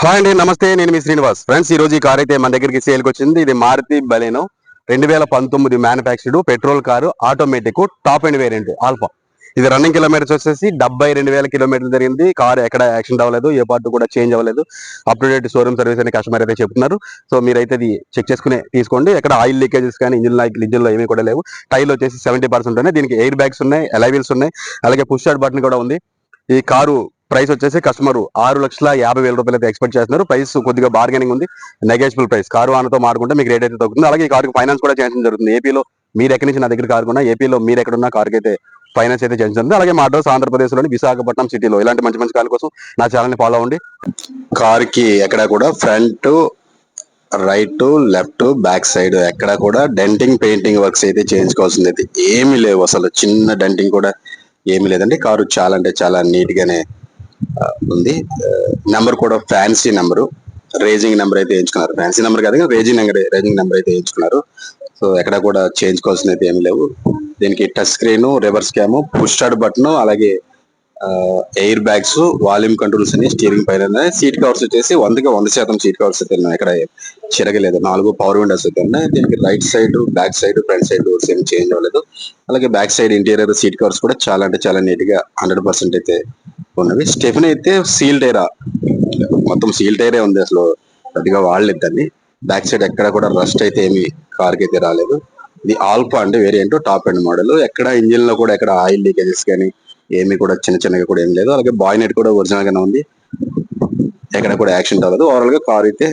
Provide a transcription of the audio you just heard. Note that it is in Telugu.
హాయ్ అండి నమస్తే. నేను మీ శ్రీనివాస్. ఫ్రెండ్స్ ఈ రోజు ఈ కార్ అయితే మన దగ్గరికి సేల్కి వచ్చింది. ఇది మారుతి బలేనో రెండు వేల పంతొమ్మిది manufactured petrol car automatic top and variant alpha ఇది రన్నింగ్ కిలోమీటర్స్ వచ్చేసి డెబ్బై రెండు వేల కిలోమీటర్లు జరిగింది. కార్ ఎక్కడ యాక్సిడెంట్ అవ్వలేదు ఏ పార్ట్ కూడా చేంజ్ అవ్వలేదు. Up to date showroom service అని కస్టమర్ అయితే చెప్తున్నారు. సో మీరైతే ఇది చెక్ చేసుకుని తీసుకోండి. ఎక్కడ ఆయిల్ లీకేజెస్ కానీ ఇంజిన్ లైక్లో ఏమీ కూడా లేవు. టైల్ వచ్చేసి సెవెంటీ పర్సెంట్ ఉన్నాయి దీనికి ఎయిర్ బ్యాగ్స్ ఉన్నాయి అలైవిల్స్ ఉన్నాయి. అలాగే పుష్ షాట్ బటన్ కూడా ఉంది. ఈ కారు ప్రైస్ వచ్చేసి కస్టమర్ ఆరు లక్షల యాభై వేల రూపాయలు అయితే ఎక్స్పెక్ట్ చేస్తున్నారు. ప్రైస్ కొద్దిగా బార్గెనింగ్ ఉంది. నెగోషియబుల్ ప్రైస్ కారు ఆనతో మారుకుంటే మీకు రేట్ అయితే తగ్గుతుంది. అలాగే ఈ కారుకి ఫైనాన్స్ కూడా చేయడం జరుగుతుంది. ఏపీలో మీరు ఎక్కడి నుంచి నా దగ్గర కారుకున్నా ఏపీలో మీరు ఎక్కడ ఉన్న కారుకి అయితే ఫైనాన్స్ అయితే చేయడం జరుగుతుంది. అలాగే మా అడ్రస్ ఆంధ్రప్రదేశ్లోని విశాఖపట్నం సిటీలో ఇలాంటి మంచి మంచి కార్ల కోసం నా ఛానల్ని ఫాలో అవ్వండి. కార్కి ఎక్కడ కూడా front right left back side ఎక్కడ కూడా డెంటింగ్ పెయింటింగ్ వర్క్స్ అయితే చేయించుకోవాల్సింది అయితే ఏమీ లేవు అసలు. చిన్న డెంటింగ్ కూడా ఏమీ లేదండి. కారు చాలా అంటే చాలా నీట్ గానే ఉంది. నెంబర్ కూడా ఫ్యాన్సీ నెంబరు. రేజింగ్ నెంబర్ అయితే వేయించుకున్నారు. ఫ్యాన్సీ నెంబర్ కాదు రేజింగ్ నెంబర్ రేజింగ్ నెంబర్ అయితే వేయించుకున్నారు. సో ఎక్కడ కూడా చేయించుకోవాల్సిన అయితే ఏమి లేవు. దీనికి touch screen reverse cam push start button అలాగే ఎయిర్ బ్యాగ్స్ వాల్యూమ్ కంట్రోల్స్ అని స్టీరింగ్ పైన సీట్ కవర్స్ వచ్చేసి వందకి వంద శాతం సీట్ కవర్స్ అయితే ఉన్నాయి. ఇక్కడ చిరగలేదు. నాలుగు పవర్ విండోస్ అయితే ఉన్నాయి. దీనికి right side back side front side doors ఏమి చేంజ్ అవ్వలేదు. అలాగే back side interior seat covers కూడా చాలా అంటే చాలా నీట్గా హండ్రెడ్ పర్సెంట్ అయితే ఉన్నవి. స్టెఫిన్ అయితే సీల్ టైరా మొత్తం సీల్ టైరే ఉంది అసలు. పెద్దగా వాడలేదు దాన్ని. బ్యాక్ సైడ్ ఎక్కడ కూడా రస్ట్ అయితే ఏమి కార్కి అయితే రాలేదు. ఇది ఆల్ఫా అంటే వేరియంట్ టాప్ ఎండ్ మోడల్ ఎక్కడ ఇంజిన్లో కూడా ఎక్కడ ఆయిల్ లీకేజెస్ కానీ ఏమి కూడా చిన్న చిన్నగా కూడా ఏం లేదు. అలాగే బాయ్ నెట్ కూడా ఒరిజినల్ గానే ఉంది. ఎక్కడ కూడా యాక్సిడెంట్ అవ్వదు ఓవరాల్గా కార్ అయితే